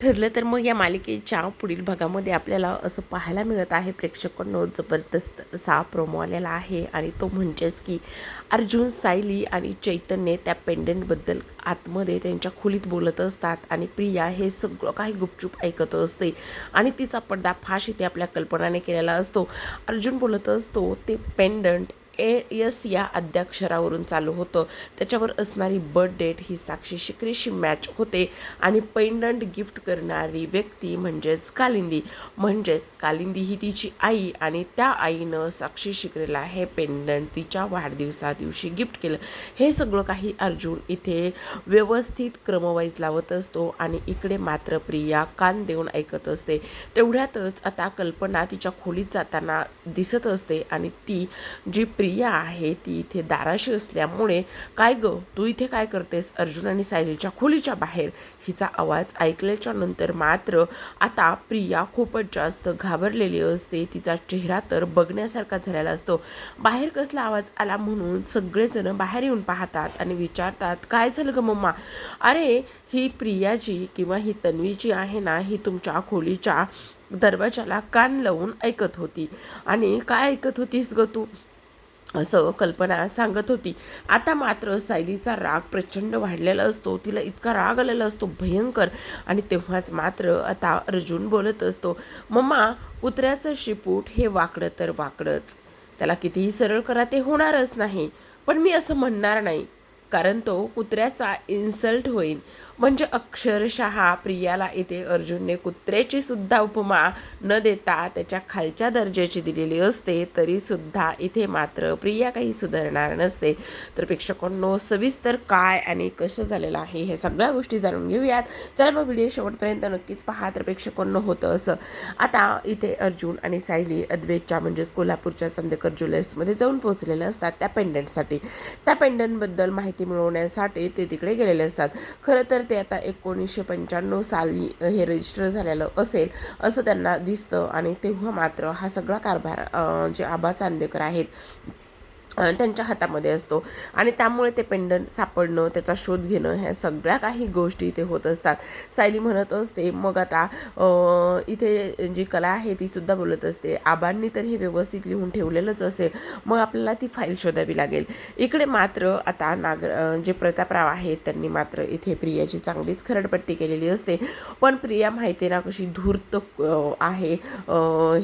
ठरलं तर मग या मालिकेच्या पुढील भागामध्ये आपल्याला असं पाहायला मिळत आहे. प्रेक्षकांनो जबरदस्त असा प्रोमो आलेला आहे आणि तो म्हणजेच की अर्जुन सायली आणि चैतन्य त्या पेंडंटबद्दल आतमध्ये त्यांच्या खोलीत बोलत असतात आणि प्रिया हे सगळं काही गुपचूप ऐकत असते आणि तिचा पडदा फाश इथे आपल्या कल्पनाने केलेला असतो. अर्जुन बोलत असतो ते पेंडंट ए यस या अद्याक्षरावरून चालू होतं. त्याच्यावर असणारी बर्थ डेट ही साक्षी शिकरीशी मॅच होते. आणि पेंडंट गिफ्ट करणारी व्यक्ती म्हणजेच कालिंदी. म्हणजेच कालिंदी ही तिची आई आणि त्या आईनं साक्षी शिकरेला हे पेंडंट तिच्या वाढदिवसा दिवशी गिफ्ट केलं. हे सगळं काही अर्जुन इथे व्यवस्थित क्रमवाईज लावत असतो आणि इकडे मात्र प्रिया कान देऊन ऐकत असते. तेवढ्यातच आता कल्पना तिच्या खोलीत जाताना दिसत असते आणि ती जी प्रिया प्रिया आहे ती इथे दाराशी असल्यामुळे काय ग? तू इथे काय करतेस? अर्जुन आणि सायलीच्या खोलीच्या बाहेर. हिचा आवाज ऐकल्याच्या नंतर मात्र आता प्रिया खूपच जास्त घाबरलेली असते. तिचा चेहरा तर बघण्यासारखा झालेला असतो. बाहेर कसला आवाज आला म्हणून सगळेजण बाहेर येऊन पाहतात आणि विचारतात काय झालं ग मम्मा? अरे ही प्रियाजी किंवा ही तन्वीजी आहे ना ही तुमच्या खोलीच्या दरवाजाला कान लावून ऐकत होती. आणि काय ऐकत होतीस ग तू? असं कल्पना सांगत होती. आता मात्र सायलीचा राग प्रचंड वाढलेला असतो. तिला इतका राग आलेला असतो भयंकर. आणि तेव्हाच मात्र आता अर्जुन बोलत असतो मम्मा कुत्र्याचं शिपूट हे वाकडं तर वाकडंच. त्याला कितीही सरळ करा ते होणारच नाही. पण मी असं म्हणणार नाही. कारण तो कुत्र्याचा इन्सल्ट होईल. म्हणजे अक्षरशः प्रियाला इथे अर्जुनने कुत्र्याची सुद्धा उपमा न देता त्याच्या खालच्या दर्जाची दिलेली असते तरी सुद्धा इथे मात्र प्रिया काही सुधारणार नसते. तर प्रेक्षकांनो सविस्तर काय आणि कसं झालेलं आहे हे सगळ्या गोष्टी जाणून घेऊयात. चला मग व्हिडिओ शेवटपर्यंत नक्कीच पहा तर प्रेक्षकांनो होतं असं. आता इथे अर्जुन आणि सायली अद्वेतच्या म्हणजेच कोल्हापूरच्या संदेकर ज्वेलर्समध्ये जाऊन पोहोचलेल्या असतात त्या पेंडंटसाठी त्या पेंडंटबद्दल माहिती मिळवण्यासाठी ते तिकडे गेलेले असतात. खरं तर ते आता एकोणीसशे पंच्याण्णव साली हे रजिस्टर झालेलं असेल असं त्यांना दिसतं. आणि तेव्हा मात्र हा सगळा कारभार जे आबा चांदेकर आहेत त्यांच्या हातामध्ये असतो. आणि त्यामुळे ते पेंडंट सापडणं त्याचा शोध घेणं ह्या सगळ्या काही गोष्टी इथे होत असतात. सायली म्हणत असते मग आता इथे जी कला आहे ती सुद्धा बोलत असते. आबांनी तर हे व्यवस्थित लिहून ठेवलेलंच असेल. मग आपल्याला ती फाईल शोधावी लागेल. इकडे मात्र आता नागर जे प्रतापराव आहेत त्यांनी मात्र इथे प्रियाची चांगलीच खरडपट्टी केलेली असते. पण प्रिया माहिती आहे ना कशी धूर्त आहे.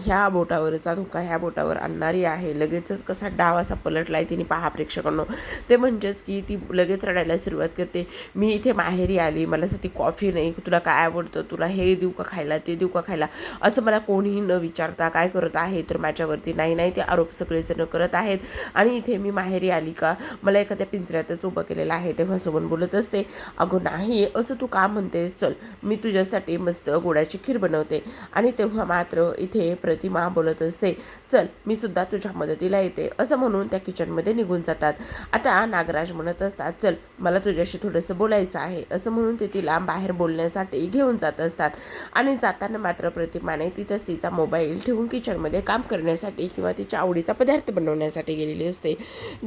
ह्या बोटावरचा धोका ह्या बोटावर आणणारी आहे. लगेचच कसा डाव असा पलटलाय तिने पहा प्रेक्षकांनो. ते म्हणजेच की ती लगेच रडायला सुरुवात करते. मी इथे माहेरी आली मला ती कॉफी नाही तुला काय आवडतं? तुला हे देऊ का खायला ते देऊ का खायला? असं मला कोणीही न विचारता काय करत आहे तर माझ्यावरती नाही नाही ते आरोप सगळेजण करत आहेत. आणि इथे मी माहेरी आली का? मला एखाद्या पिंजऱ्यातच उभं केलेलं आहे तेव्हा सोबत बोलत असते अगं नाही असं तू का म्हणतेस? चल मी तुझ्यासाठी मस्त गोड्याची खीर बनवते. आणि तेव्हा मात्र इथे प्रतिमा बोलत असते चल मी सुद्धा तुझ्या मदतीला येते. असं म्हणून त्या किचनमध्ये निघून जातात. आता नागराज म्हणत असतात चल मला तुझ्याशी थोडंसं बोलायचं आहे. असं म्हणून ते तिला बाहेर बोलण्यासाठी घेऊन जात असतात. आणि जाताना मात्र प्रतिमाने तिथंच तिचा मोबाईल ठेवून किचनमध्ये काम करण्यासाठी किंवा तिच्या आवडीचा पदार्थ बनवण्यासाठी गेलेली असते.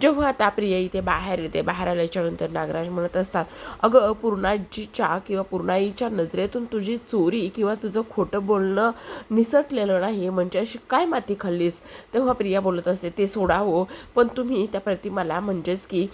जेव्हा आता प्रिया इथे बाहेर येते बाहेर आल्याच्यानंतर नागराज म्हणत असतात अगं पूर्णाजीच्या किंवा पूर्णाईच्या नजरेतून तुझी चोरी किंवा तुझं खोटं बोलणं निसटलेलं नाही. म्हणजे अशी काय माती खाल्लीस? तेव्हा प्रिया बोलत असते ते सोडावं हो, पण पण तुम्ही त्या प्रतिमाला म्हणजेच की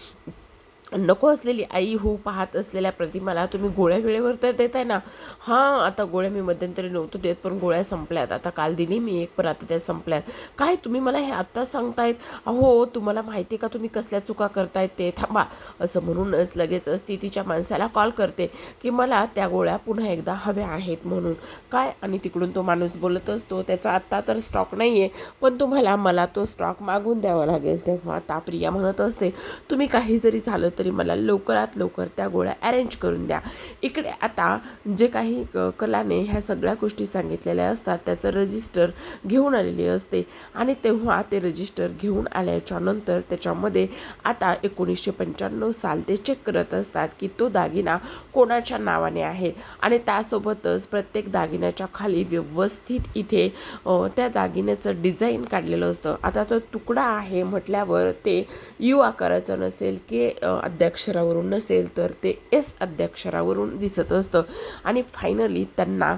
नको असलेली आई हो पाहत असलेल्या प्रतिमाला तुम्ही गोळ्या वेळेवर तर देताय ना. हां आता गोळ्या मी मध्यंतरी नव्हतो देत पण गोळ्या संपल्यात. आता काल दिली मी एक पण आता त्या संपल्यात. काय तुम्ही मला हे आत्ताच सांगतायत? अहो तुम्हाला माहिती आहे का तुम्ही कसल्या चुका करतायत ते? थांबा. असं म्हणूनच लगेचच ती तिच्या माणसाला कॉल करते की मला त्या गोळ्या पुन्हा एकदा हव्या आहेत म्हणून. काय? आणि तिकडून तो माणूस बोलत असतो त्याचा आत्ता तर स्टॉक नाही आहे पण तुम्हाला मला तो स्टॉक मागून द्यावा लागेल. तेव्हा आता प्रिया म्हणत असते तुम्ही काही जरी झालं तर तरी मला लवकरात लवकर त्या गोळ्या अरेंज करून द्या. इकडे आता जे काही कलाने ह्या सगळ्या गोष्टी सांगितलेल्या असतात त्याचं रजिस्टर घेऊन आलेली असते. आणि तेव्हा ते रजिस्टर घेऊन आल्याच्यानंतर त्याच्यामध्ये आता एकोणीसशे पंच्याण्णव साल ते चेक करत असतात की तो दागिना कोणाच्या नावाने आहे. आणि त्यासोबतच प्रत्येक दागिन्याच्या खाली व्यवस्थित इथे त्या दागिन्याचं डिझाईन काढलेलं असतं. आता तो तुकडा आहे म्हटल्यावर ते यू आकाराचं नसेल की अद्याक्षरावरून नसेल तर ते एस अद्याक्षरावरून दिसत असतं. आणि फायनली त्यांना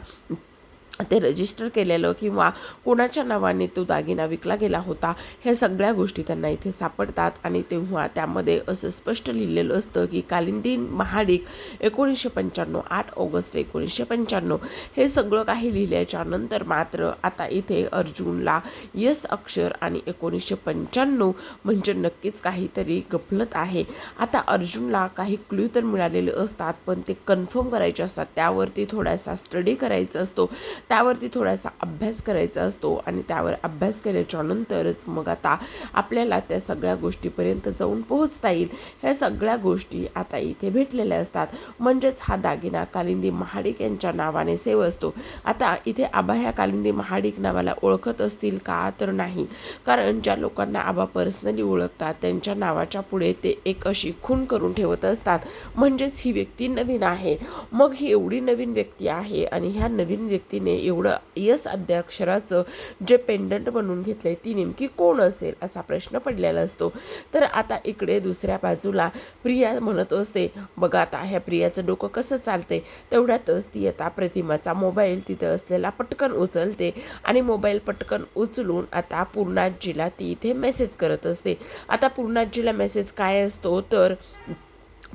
ते रजिस्टर केलेलं किंवा कोणाच्या नावाने तो दागिना विकला गेला होता ह्या सगळ्या गोष्टी त्यांना इथे सापडतात. आणि तेव्हा त्यामध्ये असं स्पष्ट लिहिलेलं असतं की कालिंदी महाडिक एकोणीसशे पंच्याण्णव आठ ऑगस्ट एकोणीसशे पंच्याण्णव हे सगळं काही लिहिल्याच्या नंतर मात्र आता इथे अर्जुनला यस अक्षर आणि एकोणीसशे पंच्याण्णव म्हणजे नक्कीच काहीतरी गफलत आहे. आता अर्जुनला काही क्ल्यू तर मिळालेले असतात पण ते कन्फर्म करायचे असतात. त्यावरती थोडासा स्टडी करायचा असतो. त्यावरती थोडासा अभ्यास करायचा असतो आणि त्यावर अभ्यास केल्याच्या नंतरच मग आता आपल्याला त्या सगळ्या गोष्टीपर्यंत जाऊन पोहोचता येईल. ह्या सगळ्या गोष्टी आता इथे भेटलेल्या असतात. म्हणजेच हा दागिना कालिंदी महाडिक यांच्या नावाने सेव असतो. आता इथे आबा ह्या कालिंदी महाडिक नावाला ओळखत असतील का तर नाही. कारण ज्या लोकांना आबा पर्सनली ओळखतात त्यांच्या नावाच्या पुढे ते एक अशी खून करून ठेवत असतात. म्हणजेच ही व्यक्ती नवीन आहे. मग ही एवढी नवीन व्यक्ती आहे आणि ह्या नवीन व्यक्तीने एवढं यस अद्याक्षराचं जे पेंडंट बनवून घेतलं आहे ती नेमकी कोण असेल असा प्रश्न पडलेला असतो. तर आता इकडे दुसऱ्या बाजूला प्रिया म्हणत असते बघा आता ह्या प्रियाचं डोकं कसं चालते तेवढ्यातच ती आता प्रतिमाचा मोबाईल तिथं असलेला पटकन उचलते आणि मोबाईल पटकन उचलून आता पूर्णाजीला ती इथे मेसेज करत असते. आता पूर्णाजीला मेसेज काय असतो? तर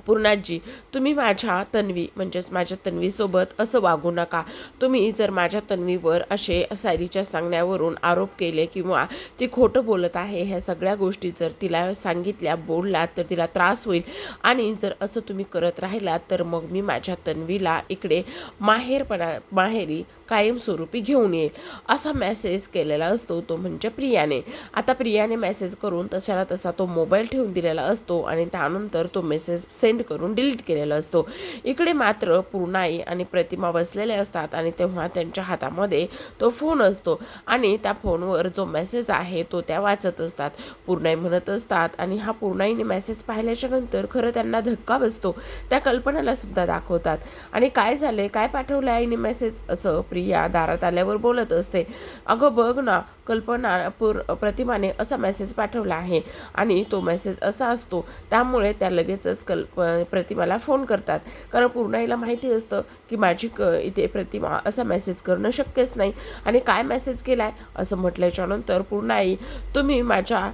पूर्णाजी तुम्ही माझ्या तन्वी म्हणजेच माझ्या तन्वीसोबत असं वागू नका. तुम्ही जर माझ्या तन्वीवर असे सायरीच्या सांगण्यावरून आरोप केले किंवा ती खोटं बोलत आहे ह्या सगळ्या गोष्टी जर तिला सांगितल्या बोललात तर तिला त्रास होईल. आणि जर असं तुम्ही करत राहिलात तर मग मी माझ्या तन्वीला इकडे माहेरपणा माहेरी कायमस्वरूपी घेऊन येईल. असा मेसेज केलेला असतो तो म्हणजे प्रियाने. आता प्रियाने मेसेज करून तशाला तसा तो मोबाईल ठेवून दिलेला असतो आणि त्यानंतर तो मेसेज सेंड करून डिलीट केलेला असतो. इकडे मात्र पूर्णाई आणि प्रतिमा बसलेले असतात आणि तेव्हा त्यांच्या हातामध्ये तो फोन असतो आणि त्या फोनवर जो मेसेज आहे तो त्या वाचत असतात. पूर्णाई म्हणत असतात आणि हा पूर्णाईने मेसेज पाहिल्याच्या नंतर खरं त्यांना धक्का बसतो. त्या कल्पनाला सुद्धा दाखवतात. आणि काय झाले काय पाठवलं आईने मेसेज असं प्रिया दारात आल्यावर बोलत असते. अगं बघ ना कल्पना पुर प्रतिमाने असा मेसेज पाठवला आहे. आणि तो मेसेज असा असतो त्यामुळे त्या लगेचच कल्प प्रतिमाला फोन करतात. कारण पूर्णाईला माहिती असतं की माझी क इथे प्रतिमा असा मेसेज करणं शक्यच नाही. आणि काय मेसेज केला आहे असं म्हटल्याच्या नंतर पूर्णाई तुम्ही माझ्या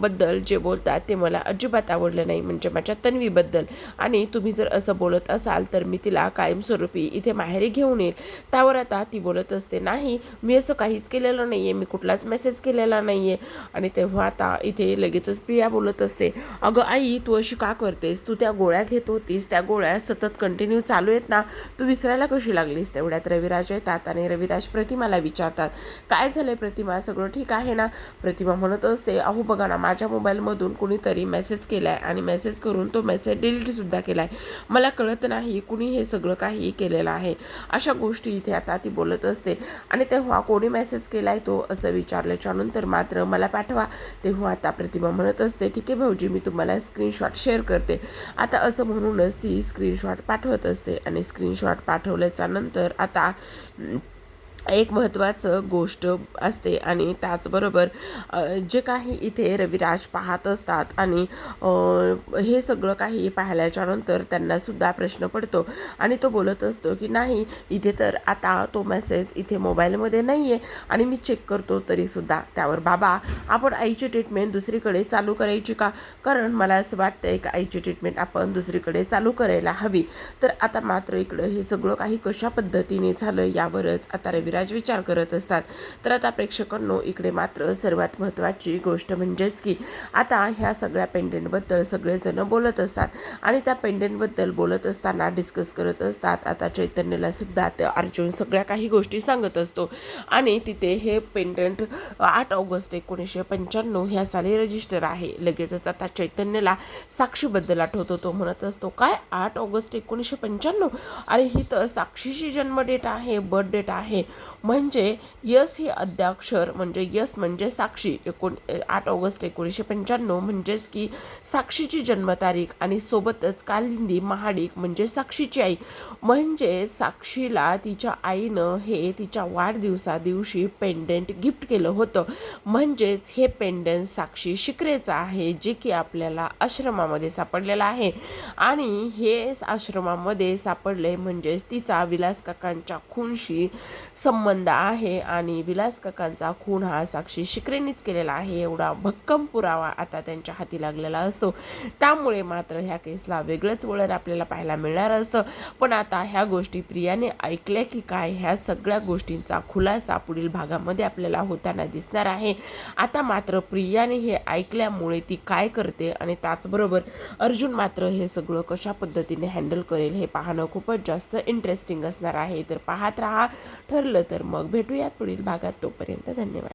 बद्दल जे बोलतात ते मला अजिबात आवडलं नाही म्हणजे माझ्या तन्वीबद्दल. आणि तुम्ही जर असं बोलत असाल तर मी तिला कायमस्वरूपी इथे माहेरी घेऊन येईल. त्यावर आता ती बोलत असते नाही मी असं काहीच केलेलं नाही आहे मी कुठं कुठलाच मेसेज केलेला नाही आहे आणि तेव्हा आता इथे लगेचच प्रिया बोलत असते अगं आई तू अशी का करतेस? तू त्या गोळ्या घेत होतीस त्या गोळ्या सतत कंटिन्यू चालू आहेत ना? तू विसरायला कशी लागलीस? तेवढ्यात रविराज येतात आणि रविराज प्रतिमाला विचारतात काय झालंय प्रतिमा? सगळं ठीक आहे ना? प्रतिमा म्हणत असते अहो बघा ना माझ्या मोबाईलमधून कुणीतरी मेसेज केला आहे आणि मेसेज करून तो मेसेज डिलीटसुद्धा केला आहे मला कळत नाही कुणी हे सगळं काही केलेलं आहे. अशा गोष्टी इथे आता ती बोलत असते आणि तेव्हा कोणी मेसेज केला आहे तो असं विचारल्याच्या नंतर मात्र मला पाठवा. तेव्हा आता प्रतिमा म्हणत असते ठीक आहे भाऊजी मी तुम्हाला स्क्रीनशॉट शेअर करते. आता असं म्हणूनच ती स्क्रीनशॉट पाठवत असते आणि स्क्रीनशॉट पाठवल्याच्या नंतर आता एक महत्त्वाचं गोष्ट असते आणि त्याचबरोबर जे काही इथे रविराज पाहत असतात आणि हे सगळं काही पाहिल्याच्या नंतर त्यांनासुद्धा प्रश्न पडतो आणि तो बोलत असतो की नाही इथे तर आता तो मेसेज इथे मोबाईलमध्ये नाही आहे आणि मी चेक करतो तरीसुद्धा त्यावर बाबा आपण आईची ट्रीटमेंट दुसरीकडे चालू करायची का? कारण मला असं वाटतं आहे की आईची ट्रीटमेंट आपण दुसरीकडे चालू करायला हवी. तर आता मात्र इकडं हे सगळं काही कशा पद्धतीने झालं यावरच आता रवि विराज विचार करत असतात. तर आता प्रेक्षकांनो इकडे मात्र सर्वात महत्त्वाची गोष्ट म्हणजेच की आता ह्या सगळ्या पेंडेंटबद्दल सगळेजण बोलत असतात. आणि त्या पेंडेंटबद्दल बोलत असताना डिस्कस करत असतात. आता चैतन्यला सुद्धा त्या अर्जुन सगळ्या काही गोष्टी सांगत असतो. आणि तिथे हे पेंडंट आठ ऑगस्ट एकोणीसशे पंच्याण्णव ह्या साली रजिस्टर आहे. लगेचच आता चैतन्यला साक्षीबद्दल आठवतो. तो म्हणत असतो काय? आठ ऑगस्ट एकोणीसशे पंच्याण्णव? अरे ही तर साक्षीची जन्म डेट आहे बर्थ डेट आहे. म्हणजे यस हे अद्याक्षर म्हणजे यस म्हणजे साक्षी एकोण आठ ऑगस्ट एकोणीसशे पंच्याण्णव म्हणजेच की साक्षीची जन्मतारीख आणि सोबतच कालिंदी महाडिक म्हणजे साक्षीची आई. म्हणजे साक्षीला तिच्या आईनं हे तिच्या वाढदिवसा दिवशी पेंडेंट गिफ्ट केलं होतं. म्हणजेच हे पेंडेंट साक्षी शिकरेचं आहे जे की आपल्याला आश्रमामध्ये सापडलेलं आहे. आणि हे आश्रमामध्ये सापडले म्हणजेच तिचा विलास काकांच्या खूनशी संबंध आहे आणि विलास काकांचा खून हा साक्षी शिकरेनीच केलेला आहे. एवढा भक्कम पुरावा आता त्यांच्या हाती लागलेला असतो. त्यामुळे मात्र ह्या केसला वेगळंच वळण आपल्याला पाहायला मिळणार असतं. पण आता ह्या गोष्टी प्रियाने ऐकल्या की काय ह्या सगळ्या गोष्टींचा खुलासा पुढील भागामध्ये आपल्याला होताना दिसणार आहे. आता मात्र प्रियाने हे ऐकल्यामुळे ती काय करते आणि त्याचबरोबर अर्जुन मात्र हे सगळं कशा पद्धतीने हँडल करेल हे पाहणं खूपच जास्त इंटरेस्टिंग असणार आहे. तर पाहत राहा ठरलं तर मग भेटूयात पुढील भागात तोपर्यंत धन्यवाद.